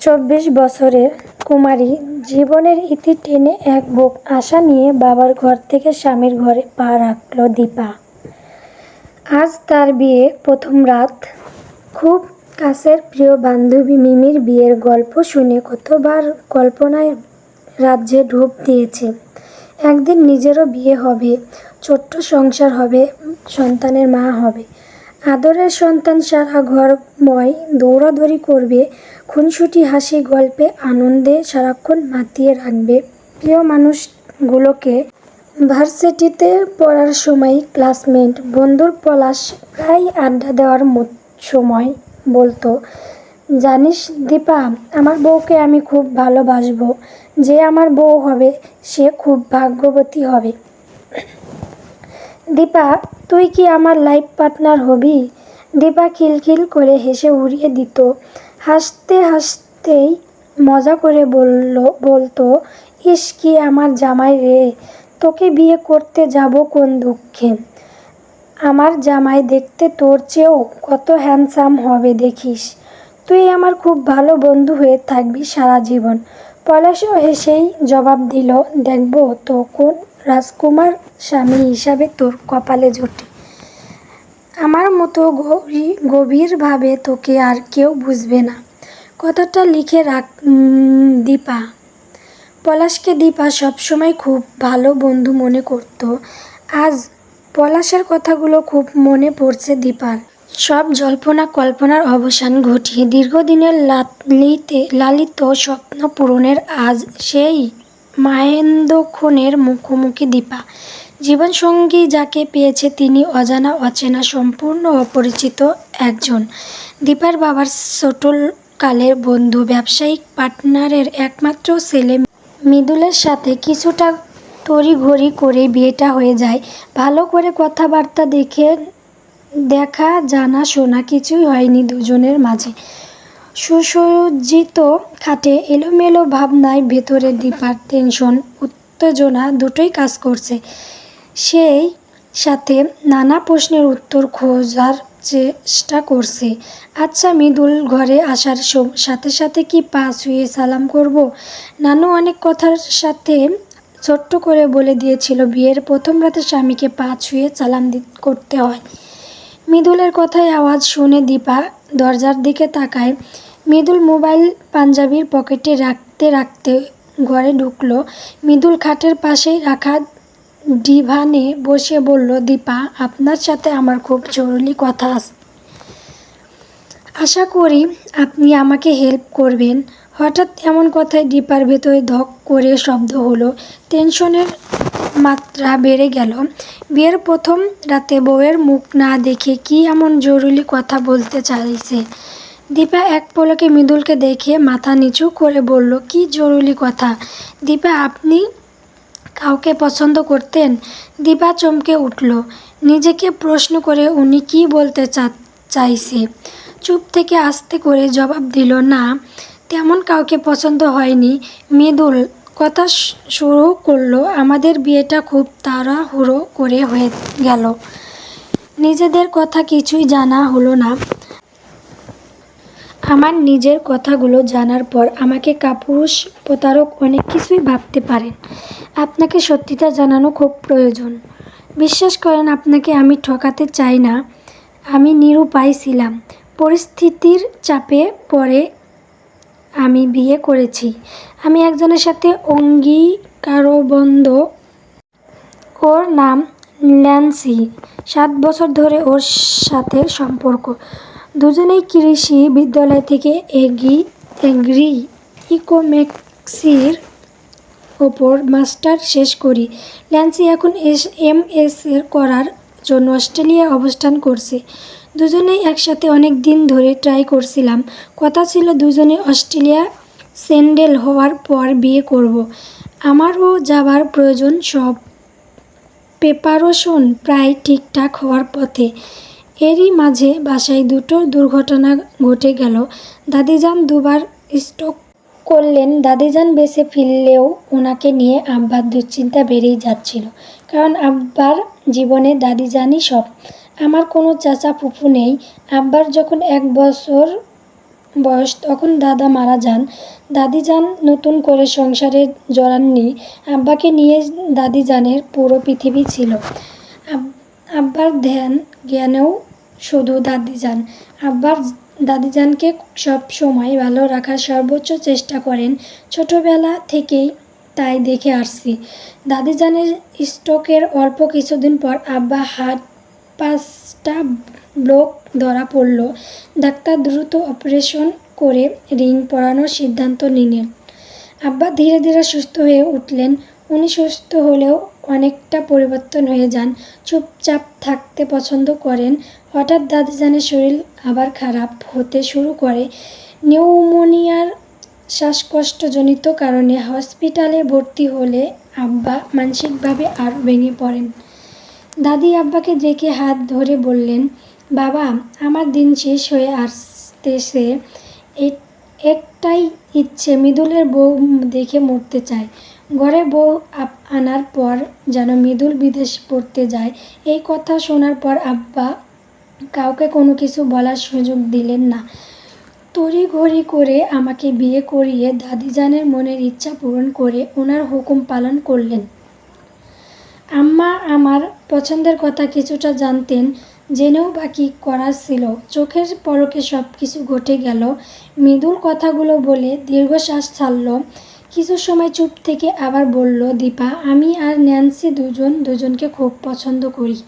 চব্বিশ বছরের কুমারী জীবনের ইতি টেনে এক বুক আশা নিয়ে বাবার ঘর থেকে স্বামীর ঘরে পা রাখল দীপা। আজ তার বিয়ে প্রথম রাত। খুব কাছের প্রিয় বান্ধবী মিমির বিয়ের গল্প শুনে কতবার কল্পনায় রাজ্যে ঢুপ দিয়েছে। একদিন নিজেরও বিয়ে হবে, ছোট্ট সংসার হবে, সন্তানের মা হবে। আদরের সন্তান সারা ঘরময় দৌড়াদৌড়ি করবে, খুনসুটি হাসি গল্পে আনন্দে সারাক্ষণ মাতিয়ে রাখবে। প্রিয় মানুষগুলোকে ভার্সিটিতে পড়ার সময় ক্লাসমেট বন্ধুর পলাশ প্রায় আড্ডা দেওয়ার সময় বলতো, জানিস দীপা, আমার বউকে আমি খুব ভালোবাসবো। যে আমার বউ হবে, সে খুব ভাগ্যবতী হবে। দীপা, তুই কি আমার লাইফ পার্টনার হবি? দীপা খিলখিল করে হেসে উড়িয়ে দিত। হাসতে হাসতেই মজা করে বলল, বলতো, ইস, কি আমার জামাই রে, তোকে বিয়ে করতে যাব কোন দুঃখে? আমার জামাই দেখতে তোর চেয়েও কত হ্যান্ডসাম হবে দেখিস। তুই আমার খুব ভালো বন্ধু হয়ে থাকবি সারা জীবন। পলাশও হেসেই জবাব দিল, দেখব তো কোন রাজকুমার স্বামী হিসাবে তোর কপালে জোটে আমার মতো গভীর গভীরভাবে তোকে আর কেউ বুঝবে না। কথাটা লিখে রাখ দীপা। পলাশকে দীপা সবসময় খুব ভালো বন্ধু মনে করত। আজ পলাশের কথাগুলো খুব মনে পড়ছে দীপার। সব জল্পনা কল্পনার অবসান ঘটিয়ে দীর্ঘদিনের লালিতে লালিত স্বপ্ন পূরণের আজ সেই মাহেন্দ্রক্ষণের মুখোমুখি দীপা। জীবনসঙ্গী যাকে পেয়েছে তিনি অজানা, অচেনা, সম্পূর্ণ অপরিচিত একজন। দীপার বাবার ছোটকালের বন্ধু, ব্যবসায়িক পার্টনারের একমাত্র ছেলে মৃদুলের সাথে কিছুটা তড়িঘড়ি করে বিয়েটা হয়ে যায়। ভালো করে কথাবার্তা দেখে দেখা, জানা, শোনা কিছুই হয়নি দুজনের মাঝে। সুসজ্জিত খাটে এলোমেলো ভাবনায় ভেতরে দীপার টেনশন, উত্তেজনা দুটোই কাজ করছে। সেই সাথে নানা প্রশ্নের উত্তর খোঁজার চেষ্টা করছে। আচ্ছা মৃদুল ঘরে আসার সাথে সাথে কি পা ছুঁয়ে সালাম করব? নানু অনেক কথার সাথে ছোট্ট করে বলে দিয়েছিল, বিয়ের প্রথম রাতে স্বামীকে পা ছুঁয়ে সালাম করতে হয়। মৃদুলের কথায় আওয়াজ শুনে দীপা দরজার দিকে তাকায়। মৃদুল মোবাইল পাঞ্জাবির পকেটে রাখতে রাখতে ঘরে ঢুকলো। মৃদুল খাটের পাশেই রাখা ডিভানে বসে বলল, দীপা, আপনার সাথে আমার খুব জরুরি কথা আছে আশা করি আপনি আমাকে হেল্প করবেন। হঠাৎ এমন কথায় ডিপার ভেতরে ধক করে শব্দ হলো। টেনশনের মাত্রা বেড়ে গেল। বিয়ের প্রথম রাতে বউয়ের মুখ না দেখে কি এমন জরুরি কথা বলতে চাইছে? দীপা এক পলকে মৃদুলকে দেখে মাথা নিচু করে বলল, কি জরুরি কথা? দীপা, আপনি কাউকে পছন্দ করতেন? দীপা চমকে উঠল। নিজেকে প্রশ্ন করে উনি কি বলতে চাইছে? চুপ থেকে আস্তে করে জবাব দিল, না, তেমন কাউকে পছন্দ হয়নি। মৃদুল কথা শুরু করল, আমাদের বিয়েটা খুব তাড়াহুড়ো করে হয়ে গেল। নিজেদের কথা কিছুই জানা হলো না। আমার নিজের কথাগুলো জানার পর আমাকে কাপুরুষ, প্রতারক অনেক কিছুই ভাবতে পারেন। আপনাকে সত্যিটা জানানো খুব প্রয়োজন। বিশ্বাস করেন, আপনাকে আমি ঠকাতে চাই না। আমি নিরুপায় ছিলাম। পরিস্থিতির চাপে পড়ে আমি বিয়ে করেছি। আমি একজনের সাথে অঙ্গীকারবন্ধ ওর নাম ল্যান্সি সাত বছর ধরে ওর সাথে সম্পর্ক। দুজনেই কৃষি বিদ্যালয় থেকে এগি, এগ্রি, ইকোমেক্সির ওপর মাস্টার শেষ করি। ল্যান্সি এখন এস এম এস এর করার জন্য অস্ট্রেলিয়া অবস্থান করছে। দুজনেই একসাথে অনেক দিন ধরে ট্রাই করছিলাম। কথা ছিল দুজনে অস্ট্রেলিয়া স্যান্ডেল হওয়ার পর বিয়ে করব। আমারও যাবার প্রয়োজন সব। প্রেপারেশন প্রায় ঠিকঠাক হওয়ার পথে। এরই মাঝে বাসায় দুটো দুর্ঘটনা ঘটে গেল। দাদিজান দুবার স্ট্রোক করলেন। দাদিজান বেঁচে ফিরলেও ওনাকে নিয়ে আব্বার দুশ্চিন্তা বেড়েই যাচ্ছিল। কারণ আব্বার জীবনে দাদিজানই সব। আমার কোনো চাচা ফুফু নেই। আব্বার যখন এক বছর বয়স, তখন দাদা মারা যান। দাদিজান নতুন করে সংসারে জড়াননি। আব্বাকে নিয়ে দাদিজানের পুরো পৃথিবী ছিল। আব্বার ধ্যান, জ্ঞানেও শুধু দাদিজান। আব্বার দাদিজানকে সব সময় ভালো রাখার সর্বোচ্চ চেষ্টা করেন। ছোটবেলা থেকেই তাই দেখে আসছি। দাদিজানের স্ট্রোকের অল্প কিছুদিন পর আব্বা হার্ট পাঁচটা ব্লক ধরা পড়ল। ডাক্তার দ্রুত অপারেশন করে রিং পরানোর সিদ্ধান্ত নিলেন। আব্বা ধীরে ধীরে সুস্থ হয়ে উঠলেন। উনি সুস্থ হলেও অনেকটা পরিবর্তন হয়ে যান। চুপচাপ থাকতে পছন্দ করেন। হঠাৎ দাদিজানের শরীর আবার খারাপ হতে শুরু করে। নিউমোনিয়ার শ্বাসকষ্টজনিত কারণে হসপিটালে ভর্তি হলে আব্বা মানসিকভাবে আরও ভেঙে পড়েন। দাদি আব্বাকে দেখে হাত ধরে বললেন, বাবা, আমার দিন শেষ হয়ে আসতেছে। এ- একটাই ইচ্ছে, মৃদুলের বউ দেখে মরতে চায়। ঘরে বউ আনার পর যেন মৃদুল বিদেশ পড়তে যায়। এই কথা শোনার পর আব্বা কাউকে কোনো কিছু বলার সুযোগ দিলেন না। তড়িঘড়ি করে আমাকে বিয়ে করিয়ে দাদিজানের মনের ইচ্ছা পূরণ করে ওনার হুকুম পালন করলেন। আম্মা আমার পছন্দের কথা কিছুটা জানতেন, জেনেও বাকি করার ছিল। চোখের পলকে সব কিছু ঘটে গেল। মৃদুল কথাগুলো বলে দীর্ঘশ্বাস ছাড়ল। কিছু সময় চুপ থেকে আবার বলল, দীপা, আমি আর ন্যান্সি দুজন, দুজনকে খুব পছন্দ করি।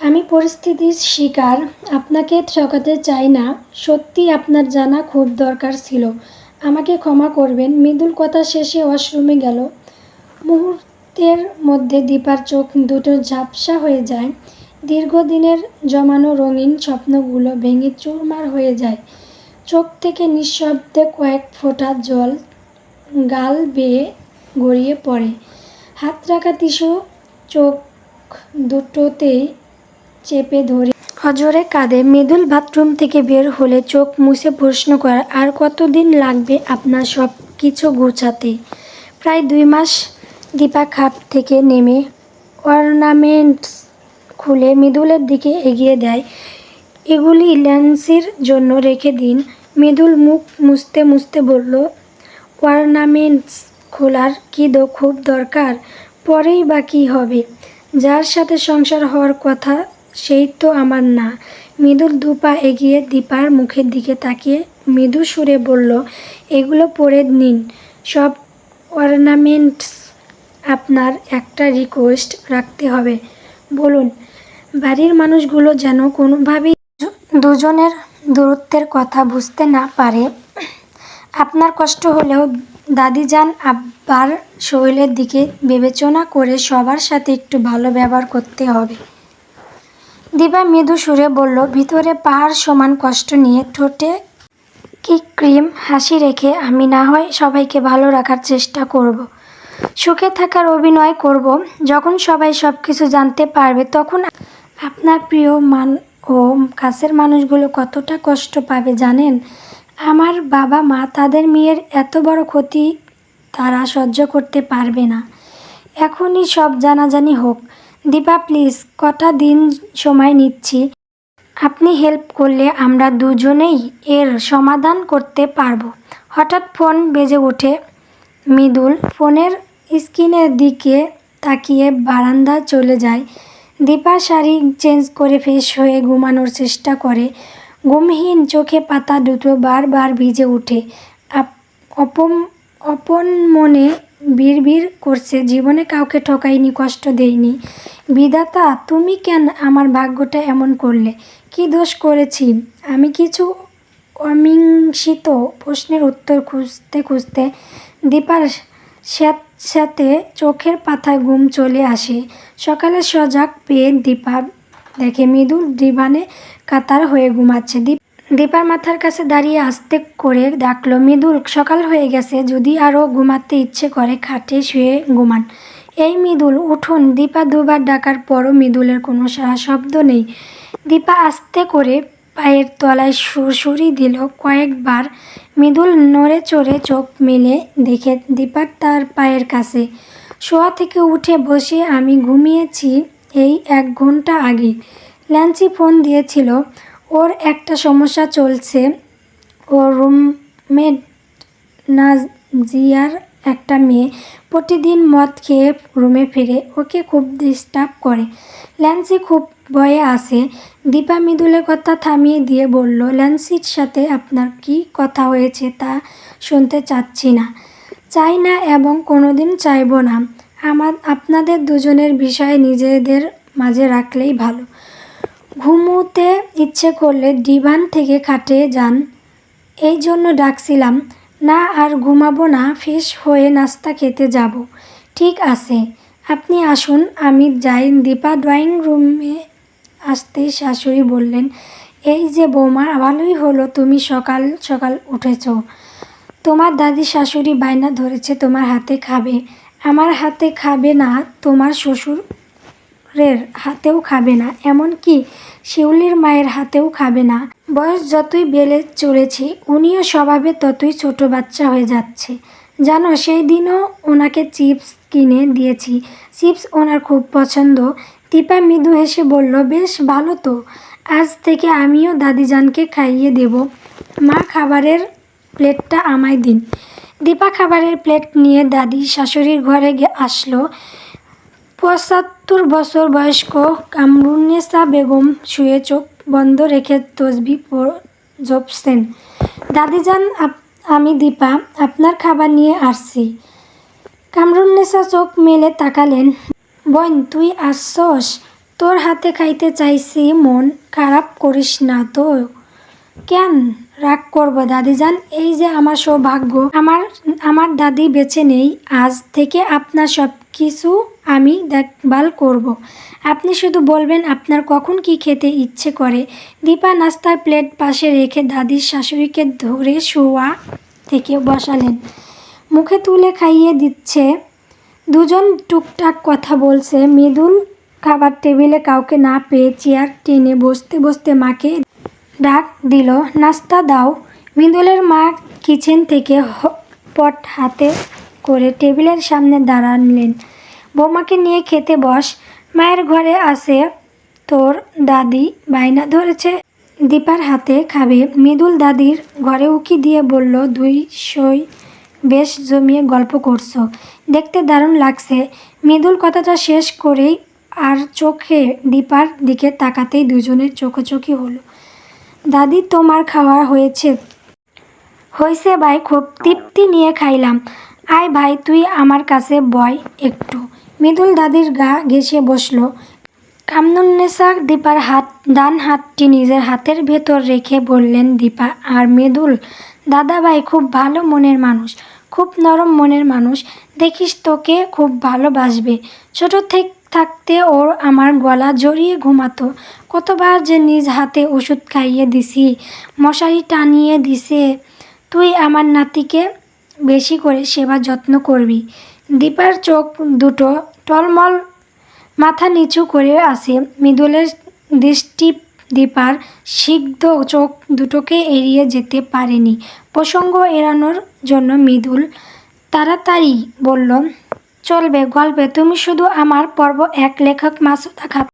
আমি পরিস্থিতির শিকার, আপনাকে ঠকাতে চাই না। সত্যি আপনার জানা খুব দরকার ছিল। আমাকে ক্ষমা করবেন। মৃদুল কথা শেষে ওয়াশরুমে গেল। মুহূর্তের মধ্যে দীপার চোখ দুটো ঝাপসা হয়ে যায়। দীর্ঘদিনের জমানো রঙিন স্বপ্নগুলো ভেঙে চুরমার হয়ে যায়। চোখ থেকে নিঃশব্দে কয়েক ফোঁটা জল গাল বেয়ে গড়িয়ে পড়ে। হাত রাখা টিস্যু চোখ দুটোতেই চেপে ধরে। অজরে কাঁদে। মৃদুল বাথরুম থেকে বের হলে চোখ মুছে প্রশ্ন করে, আর কতদিন লাগবে আপনার সব কিছু গুছাতে? প্রায় দুই মাস দীপা খাপ থেকে নেমে অর্নামেন্টস খুলে মৃদুলের দিকে এগিয়ে দেয়। এগুলি ল্যান্সির জন্য রেখে দিন। মৃদুল মুখ মুছতে মুছতে বলল অর্নামেন্টস খোলার কি খুব দরকার? পরেই বা কী হবে? যার সাথে সংসার হওয়ার কথা, সেই তো আমার না। মৃদুল দুপা এগিয়ে দীপার মুখের দিকে তাকিয়ে মৃদু সুরে বলল, এগুলো পরে নিন। সব অর্নামেন্টস আপনার একটা রিকোয়েস্ট রাখতে হবে। বলুন, বাড়ির মানুষগুলো যেন কোনোভাবেই দুজনের দূরত্বের কথা বুঝতে না পারে। আপনার কষ্ট হলেও দাদিজান আব্বার শরীরের দিকে বিবেচনা করে সবার সাথে একটু ভালো ব্যবহার করতে হবে। দিবা মৃদু সুরে বলল, ভিতরে পাহাড় সমান কষ্ট নিয়ে ঠোঁটে কি ক্রিম হাসি রেখে আমি না হয় সবাইকে ভালো রাখার চেষ্টা করব। সুখে থাকার অভিনয় করব। যখন সবাই সব কিছু জানতে পারবে, তখন আপনার প্রিয় মান ও কাছের মানুষগুলো কতটা কষ্ট পাবে জানেন? আমার বাবা মা তাদের মেয়ের এত বড় ক্ষতি তারা সহ্য করতে পারবে না। এখনই সব জানাজানি হোক। দীপা, প্লিজ, কটা দিন সময় নিচ্ছি? আপনি হেল্প করলে আমরা দুজনেই এর সমাধান করতে পারব। হঠাৎ ফোন বেজে ওঠে মৃদুল। ফোনের স্ক্রিনের দিকে তাকিয়ে বারান্দায় চলে যায়। দীপা শাড়ি চেঞ্জ করে ফ্রেশ হয়ে ঘুমানোর চেষ্টা করে। ঘুমহীন চোখে পাতা দুটো বারবার ভিজে আপ- অপম অপন মনে বিড়বিড় করছে, জীবনে কাউকে ঠকাইনি, কষ্ট দেইনি। বিধাতা, তুমি কেন আমার ভাগ্যটা এমন করলে? কি দোষ করেছি? আমি কিছু অমীমাংসিত প্রশ্নের উত্তর খুঁজতে খুঁজতে দীপার সাথে চোখের পাতায় ঘুম চলে আসে। সকালে সজাগ পেয়ে দীপা দেখে মৃদুল ডিবানে কাতার হয়ে ঘুমাচ্ছে। দীপ দীপার মাথার কাছে দাঁড়িয়ে আস্তে করে ডাকলো মৃদুল সকাল হয়ে গেছে, যদি আরও ঘুমাতে ইচ্ছে করে, খাটে শুয়ে ঘুমান। এই মৃদুল উঠুন। দীপা দুবার ডাকার পরও মৃদুলের কোনো শব্দ নেই। দীপা আস্তে করে পায়ের তলায় সুরসুরি দিল। কয়েকবার মৃদুল নড়ে চড়ে চোখ মেলে দেখে দীপার তার পায়ের কাছে। শোয়া থেকে উঠে বসে আমি ঘুমিয়েছি। এই এক ঘণ্টা আগে। ল্যান্সি ফোন দিয়েছিল, ওর একটা সমস্যা চলছে। ও রুমমেট নাজিয়ার একটা মেয়ে প্রতিদিন মদ খেয়ে রুমে ফিরে, ওকে খুব ডিস্টার্ব করে। ল্যান্সি খুব ভয়ে আসে দীপা মৃদুলের কথা থামিয়ে দিয়ে বলল, ল্যান্সির সাথে আপনার কি কথা হয়েছে তা শুনতে চাচ্ছি না। চাই না এবং কোনোদিন চাইব না। আমার, আপনাদের দুজনের বিষয়ে নিজেদের মাঝে রাখলেই ভালো। ঘুমোতে ইচ্ছে করলে ডিভান থেকে খাটে যান। এই জন্য ডাকছিলাম, না, আর ঘুমাবো না, ফ্রেশ হয়ে নাস্তা খেতে যাব। ঠিক আছে, আপনি আসুন, আমি যাই। দীপা ড্রয়িং রুমে আসতেই শাশুড়ি বললেন, এই যে বৌমা, ভালোই হলো, তুমি সকাল সকাল উঠেছ। তোমার দাদি শাশুড়ি বায়না ধরেছে, তোমার হাতে খাবে। আমার হাতে খাবে না তোমার শ্বশুরের হাতেও খাবে না, এমনকি শিউলির মায়ের হাতেও খাবে না। বয়স যতই বেড়ে চলেছে, উনিও স্বভাবে ততই ছোট বাচ্চা হয়ে যাচ্ছে। জানো, সেই দিনও ওনাকে চিপস কিনে দিয়েছি। চিপস ওনার খুব পছন্দ। দীপা মৃদু হেসে বলল, বেশ, ভালো তো। আজ থেকে আমিও দাদিজানকে খাইয়ে দেব। মা খাবারের প্লেটটা আমায় দিন। দীপা খাবারের প্লেট নিয়ে দাদি শাশুড়ির ঘরে আসলো। পঁচাত্তর বছর বয়স্ক কামরুন্নেসা বেগম শুয়ে চোখ বন্ধ রেখে তসবি জপছেন। দাদিজান আমি দীপা, আপনার খাবার নিয়ে আসছি। কামরুন্নেসা চোখ মেলে তাকালেন। বোন, তুই আসছস? তোর হাতে খাইতে চাইছি, মন খারাপ করিস না তো। কেন? রাগ করব দাদিজান এই যে আমার সৌভাগ্য, আমার আমার দাদি বেছে নেই, আজ থেকে আপনার সব কিছু আমি দেখভাল করব। আপনি শুধু বলবেন আপনার কখন কি খেতে ইচ্ছে করে। দীপা নাস্তার প্লেট পাশে রেখে দাদির শাশুড়িকে ধরে শোয়া থেকে বসালেন। মুখে তুলে খাইয়ে দিচ্ছে। দুজন টুকটাক কথা বলছে। মৃদুল খাবার টেবিলে কাউকে না পেয়ে চেয়ার টেনে বসতে বসতে মাকে ডাক দিল, নাস্তা দাও। মৃদুলের মা কিচেন থেকে পট হাতে করে টেবিলের সামনে দাঁড়ালেন। বৌমাকে নিয়ে খেতে বস। মায়ের ঘরে আসে তোর দাদি। বায়না ধরেছে, দীপার হাতে খাবে। মৃদুল দাদির ঘরে উকি দিয়ে বলল, দুই সই বেশ জমিয়ে গল্প করছ। দেখতে দারুণ লাগছে। মৃদুল কথাটা শেষ করেই আর চোখে দীপার দিকে তাকাতেই দুজনের চোখোচোখি হলো। দাদি, তোমার খাওয়া হয়েছে। হয়েছে ভাই, খুব তৃপ্তি নিয়ে খাইলাম। আয় ভাই, তুই আমার কাছে বয় একটু। মৃদুল দাদির গা ঘেঁষে বসল। কামনুন্নেসা দীপার হাত, ডান হাতটি নিজের হাতের ভেতর রেখে বললেন, দীপা আর মৃদুল, দাদা ভাই খুব ভালো মনের মানুষ, খুব নরম মনের মানুষ। দেখিস তোকে খুব ভালোবাসবে। ছোট থেকে থাকতে ওর আমার গলা জড়িয়ে ঘুমাতো। কতবার যে নিজ হাতে ওষুধ খাইয়ে দিছি, মশারি টানিয়ে দিছে। তুই আমার নাতিকে বেশি করে সেবা যত্ন করবি। দীপার চোখ দুটো টলমল, মাথা নিচু করে আসে মৃদুলের দৃষ্টি দীপার সিগ্ধ চোখ দুটোকে এড়িয়ে যেতে পারেনি। প্রসঙ্গ এড়ানোর জন্য মৃদুল তাড়াতাড়ি বলল চলবে গল্পে। তুমি শুধু আমার পর্ব এক লেখক মাসুদা খাতুন